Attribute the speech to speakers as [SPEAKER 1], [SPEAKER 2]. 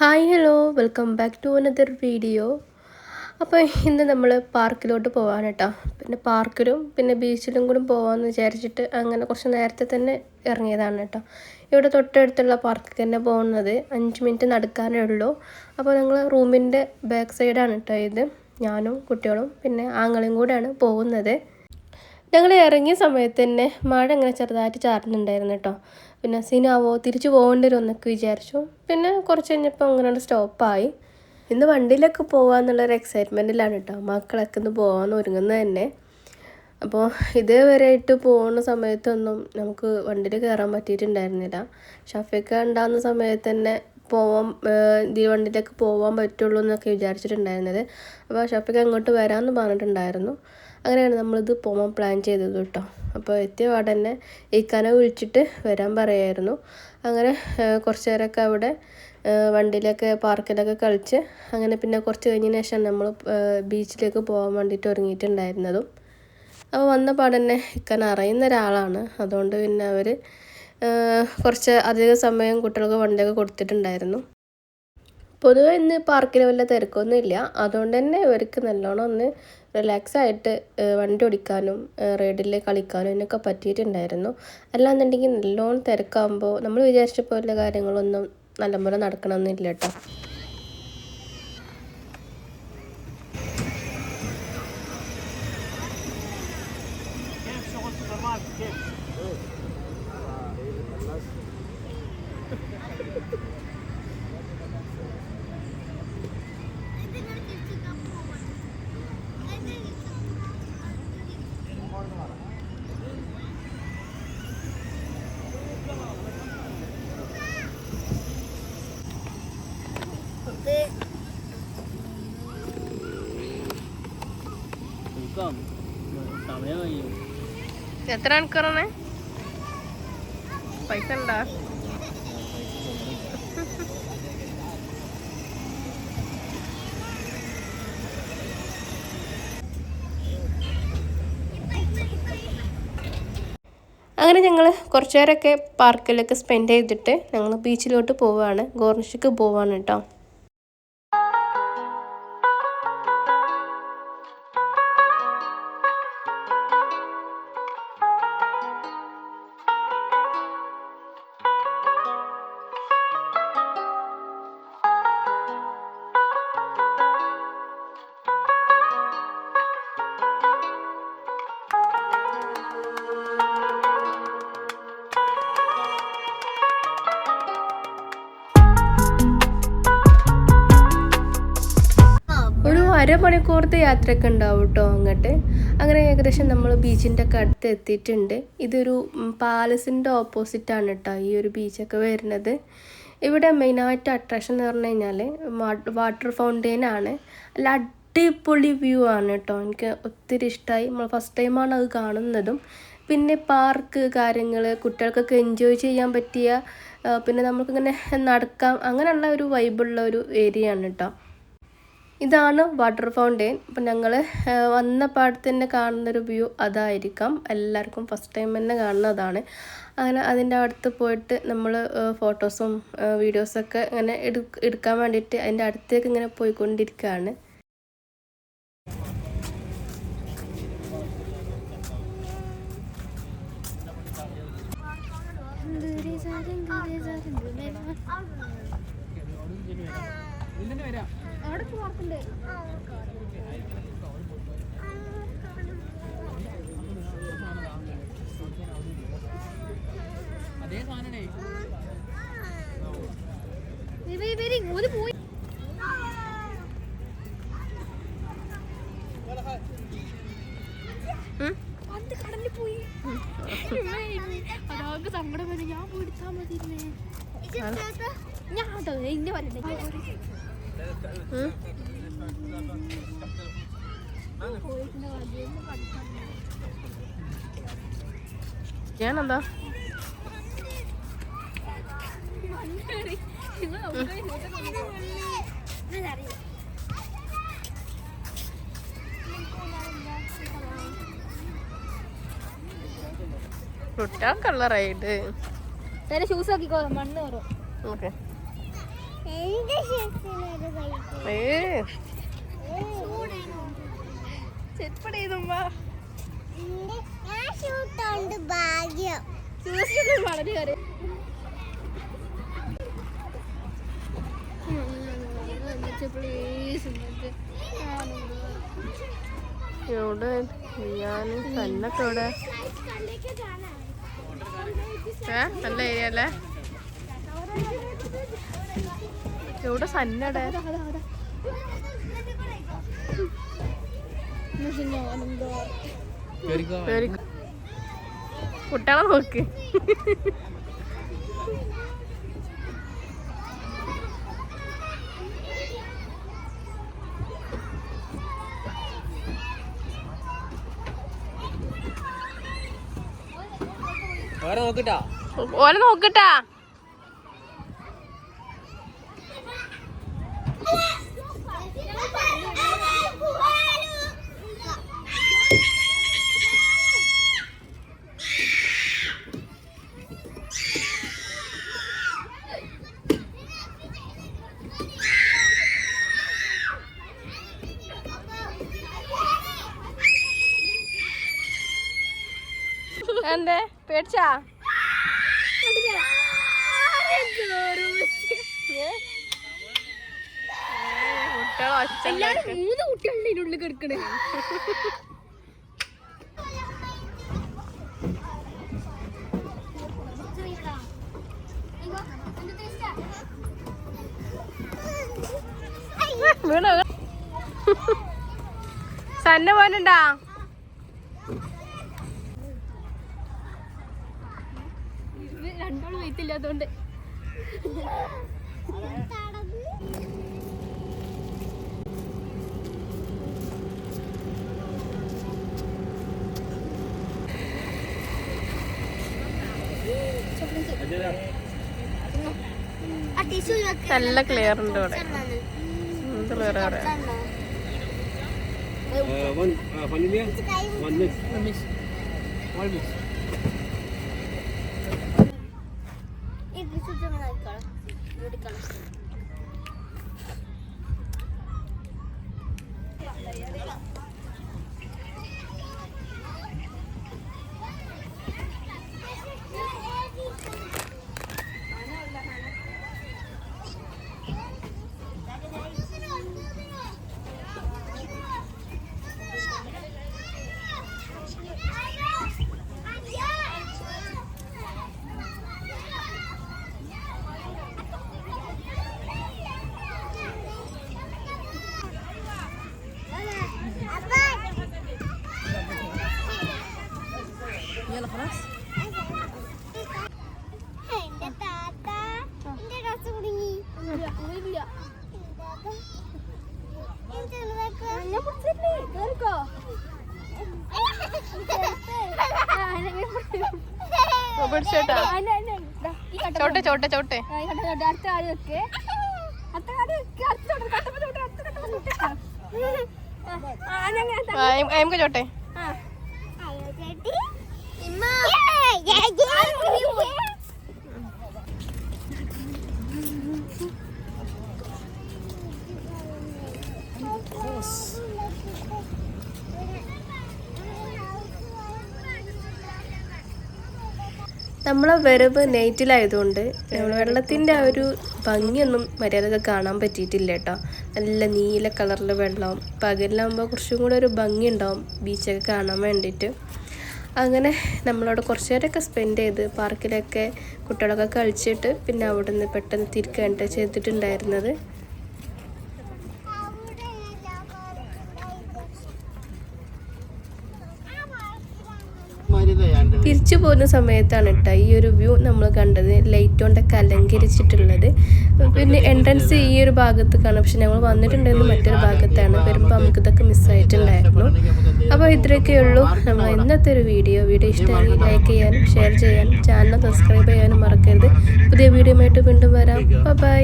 [SPEAKER 1] Hi hello. Welcome back to another video. അപ്പോൾ ഇന്ന് നമ്മൾ പാർക്കിലോട്ട് പോകാൻ കേട്ടോ പിന്നെ പാർക്കിലും പിന്നെ ബീച്ചിലും കൂടി പോകാമെന്ന് വിചാരിച്ചിട്ട് അങ്ങനെ കുറച്ച് നേരത്തെ തന്നെ ഇറങ്ങിയതാണ് കേട്ടോ ഇവിടെ തൊട്ടടുത്തുള്ള പാർക്കിൽ തന്നെ പോകുന്നത്. അഞ്ച് മിനിറ്റ് നടക്കാനേ ഉള്ളൂ. അപ്പോൾ ഞങ്ങൾ റൂമിന്റെ ബാക്ക് സൈഡാണ് കേട്ടോ ഇത്. ഞാനും കുട്ടികളും പിന്നെ ആങ്ങളും കൂടെയാണ് പോകുന്നത്. ഞങ്ങൾ ഇറങ്ങിയ സമയത്ത് തന്നെ മഴ ഇങ്ങനെ ചെറുതായിട്ട് ചാറുന്നുണ്ടായിരുന്നു കേട്ടോ പിന്നെ സീനാവോ തിരിച്ചു പോകേണ്ടി വരുമെന്നൊക്കെ വിചാരിച്ചു. പിന്നെ കുറച്ച് കഴിഞ്ഞപ്പോൾ അങ്ങനെ സ്റ്റോപ്പായി. ഇന്ന് വണ്ടിയിലൊക്കെ പോകാമെന്നുള്ളൊരു എക്സൈറ്റ്മെന്റിലാണ് കേട്ടോ മക്കളൊക്കെ ഇന്ന് പോകാമെന്ന് ഒരുങ്ങുന്നത് തന്നെ. അപ്പോൾ ഇതേവരെയായിട്ട് പോകുന്ന സമയത്തൊന്നും നമുക്ക് വണ്ടിയിൽ കയറാൻ പറ്റിയിട്ടുണ്ടായിരുന്നില്ല. ഷഫീഖ ഉണ്ടാകുന്ന സമയത്ത് തന്നെ പോവാൻ ഈ വണ്ടിയിലേക്ക് പോകാൻ പറ്റുള്ളൂ എന്നൊക്കെ വിചാരിച്ചിട്ടുണ്ടായിരുന്നത്. അപ്പോൾ ഷഫീഖ അങ്ങോട്ട് വരാമെന്ന് പറഞ്ഞിട്ടുണ്ടായിരുന്നു. അങ്ങനെയാണ് നമ്മളിത് പോകാൻ പ്ലാൻ ചെയ്തത് കേട്ടോ. അപ്പോൾ എത്തിയ പാടെ തന്നെ ഇക്കാനെ വിളിച്ചിട്ട് വരാൻ പറയായിരുന്നു. അങ്ങനെ കുറച്ച് നേരമൊക്കെ അവിടെ വണ്ടിയിലൊക്കെ പാർക്കിലൊക്കെ കളിച്ച് അങ്ങനെ പിന്നെ കുറച്ച് കഴിഞ്ഞതിന് ശേഷം നമ്മൾ ബീച്ചിലേക്ക് പോകാൻ വേണ്ടിയിട്ട് ഒരുങ്ങിയിട്ടുണ്ടായിരുന്നതും. അപ്പോൾ വന്ന പാടന്നെ ഇക്കാൻ അറിയുന്ന ഒരാളാണ്. അതുകൊണ്ട് പിന്നെ അവർ കുറച്ച് അധിക സമയം കുട്ടികൾക്ക് വണ്ടിയൊക്കെ കൊടുത്തിട്ടുണ്ടായിരുന്നു. പൊതുവെ ഇന്ന് പാർക്കിൽ വല്ല തിരക്കൊന്നും ഇല്ല അതുകൊണ്ട് തന്നെ ഇവർക്ക് നല്ലോണം ഒന്ന് റിലാക്സ് ആയിട്ട് വണ്ടി ഓടിക്കാനും റൈഡിൽ കളിക്കാനും ഇതിനൊക്കെ പറ്റിയിട്ടുണ്ടായിരുന്നു. അല്ലാന്നുണ്ടെങ്കിൽ നല്ലോണം തിരക്കാകുമ്പോൾ നമ്മൾ വിചാരിച്ച പോലെ കാര്യങ്ങളൊന്നും നല്ലപോലെ നടക്കണമെന്നില്ല കേട്ടോ എത്ര മണിക്കൂറാണ്? പൈസ അങ്ങനെ ഞങ്ങൾ കുറച്ച് നേരമൊക്കെ പാർക്കിലൊക്കെ സ്പെൻഡ് ചെയ്തിട്ട് ഞങ്ങൾ ബീച്ചിലോട്ട് പോവുകയാണ് ഗോർണിഷക്ക് പോവാണ് കേട്ടോ ഒരു അരമണിക്കൂറത്തെ യാത്രയൊക്കെ ഉണ്ടാവും കേട്ടോ അങ്ങോട്ട്. അങ്ങനെ ഏകദേശം നമ്മൾ ബീച്ചിന്റെ ഒക്കെ അടുത്ത് എത്തിയിട്ടുണ്ട്. ഇതൊരു പാലസിന്റെ ഓപ്പോസിറ്റാണ് കേട്ടോ ഈ ഒരു ബീച്ചൊക്കെ വരുന്നത്. ഇവിടെ മെയിനായിട്ട് അട്രാക്ഷൻ എന്ന് പറഞ്ഞു കഴിഞ്ഞാൽ വാട്ടർ ഫൗണ്ടെയിൻ ആണ്. അല്ല അടിപൊളി വ്യൂ ആണ് കേട്ടോ എനിക്ക് ഒത്തിരി ഇഷ്ടമായി നമ്മൾ ഫസ്റ്റ് ടൈമാണ് അത് കാണുന്നതും. പിന്നെ പാർക്ക് കാര്യങ്ങൾ കുട്ടികൾക്കൊക്കെ എൻജോയ് ചെയ്യാൻ പറ്റിയ പിന്നെ നമുക്കിങ്ങനെ നടക്കാം. അങ്ങനെയുള്ള ഒരു വൈബുള്ള ഒരു ഏരിയ ആണ് കേട്ടോ ഇതാണ് വാട്ടർ ഫൗണ്ടെയിൻ അപ്പം ഞങ്ങൾ വന്ന പാടത്ത് തന്നെ കാണുന്നൊരു വ്യൂ അതായിരിക്കാം. എല്ലാവർക്കും ഫസ്റ്റ് ടൈം തന്നെ കാണുന്നതാണ്. അങ്ങനെ അതിന്റെ അടുത്ത് പോയിട്ട് നമ്മൾ ഫോട്ടോസും വീഡിയോസൊക്കെ ഇങ്ങനെ എടുക്കാൻ വേണ്ടിയിട്ട് അതിന്റെ അടുത്തേക്ക് ഇങ്ങനെ പോയിക്കൊണ്ടിരിക്കുകയാണ്
[SPEAKER 2] അതേ സാധനേ
[SPEAKER 3] പോയി. പണ്ട് കടലിൽ പോയി. അതാകെ സങ്കടം വരും ഞാൻ പിടിച്ചാ മതി ഞാൻ കേട്ടോ ഇന്നെ പറയണ്ടേ
[SPEAKER 1] ഞാനെന്താ?
[SPEAKER 3] നേരെ ഷൂസ് ആക്കിക്കോ മണ്ണ്
[SPEAKER 1] ഓക്കെ. ചെപ്പടേതുമ്പ
[SPEAKER 3] ഭാഗ്യം.
[SPEAKER 1] വളരെ കാര്യം എവിടെ? ഞാൻ സന്നൊക്കെ ഇവിടെ ഏ? നല്ല ഏരിയ അല്ലേ? എവിടെ സന്നടെ കുട്ടികളെ നോക്ക്.
[SPEAKER 2] ഓരെ നോക്കിട്ടാ.
[SPEAKER 1] എന്തേ? പേടിച്ചാ?
[SPEAKER 3] മൂന്ന് കുട്ടികളുടെ ഇതിനുള്ളിൽ കിടക്കണേ.
[SPEAKER 1] വീണ? സന്ന പോനുണ്ടാ
[SPEAKER 3] രണ്ടോളം
[SPEAKER 1] നല്ല ക്ലിയർ ഉണ്ട് ഇവിടെ. എന്ത് വേറെ പറയാ.
[SPEAKER 2] വൺ ഫണ്ടിന്യ വൺ
[SPEAKER 1] ചോട്ടെ ചോട്ടെ ചോട്ടെ.
[SPEAKER 3] അടുത്ത കാൽ വെക്ക്? ചോട്ട് ചോട്ട് അടുത്ത കട്ടപ്പ ചോട്ട് ആ ഞാൻ
[SPEAKER 1] അയമുക്ക് ചോട്ടെ നമ്മളെ വരവ് നൈറ്റിലായതുകൊണ്ട് വെള്ളത്തിന്റെ ആ ഒരു ഭംഗിയൊന്നും മര്യാദയ്ക്ക് കാണാൻ പറ്റിയിട്ടില്ല കേട്ടോ നല്ല നീല കളറിലെ വെള്ളം പകലിലാകുമ്പോൾ കുറച്ചും കൂടെ ഒരു ഭംഗി ഉണ്ടാവും ബീച്ചൊക്കെ കാണാൻ വേണ്ടിയിട്ട്. അങ്ങനെ നമ്മളവിടെ കുറച്ച് നേരമൊക്കെ സ്പെൻഡ് ചെയ്ത് പാർക്കിലൊക്കെ കുട്ടികളൊക്കെ കളിച്ചിട്ട് പിന്നെ അവിടെ നിന്ന് പെട്ടെന്ന് തിരിക്കുകയാണ് ചെയ്തിട്ടുണ്ടായിരുന്നത്. തിരിച്ചു പോകുന്ന സമയത്താണ് കേട്ടോ ഈ ഒരു വ്യൂ നമ്മൾ കണ്ടത്. ലൈറ്റ് കൊണ്ടൊക്കെ അലങ്കരിച്ചിട്ടുള്ളത്. പിന്നെ എൻട്രൻസ് ഈ ഒരു ഭാഗത്ത് കാണാം പക്ഷെ ഞങ്ങൾ വന്നിട്ടുണ്ടായിരുന്നു മറ്റൊരു ഭാഗത്താണ്. വരുമ്പോൾ നമുക്ക് ഇതൊക്കെ മിസ്സായിട്ടുണ്ടായിരുന്നു അപ്പോൾ ഇത്രയൊക്കെ ഉള്ളൂ. നമ്മൾ ഇന്നത്തെ ഒരു വീഡിയോ. വീഡിയോ ഇഷ്ടമായി ലൈക്ക് ചെയ്യാനും ഷെയർ ചെയ്യാനും ചാനൽ സബ്സ്ക്രൈബ് ചെയ്യാനും മറക്കരുത്. പുതിയ വീഡിയോ ആയിട്ട് വീണ്ടും വരാം. ബൈ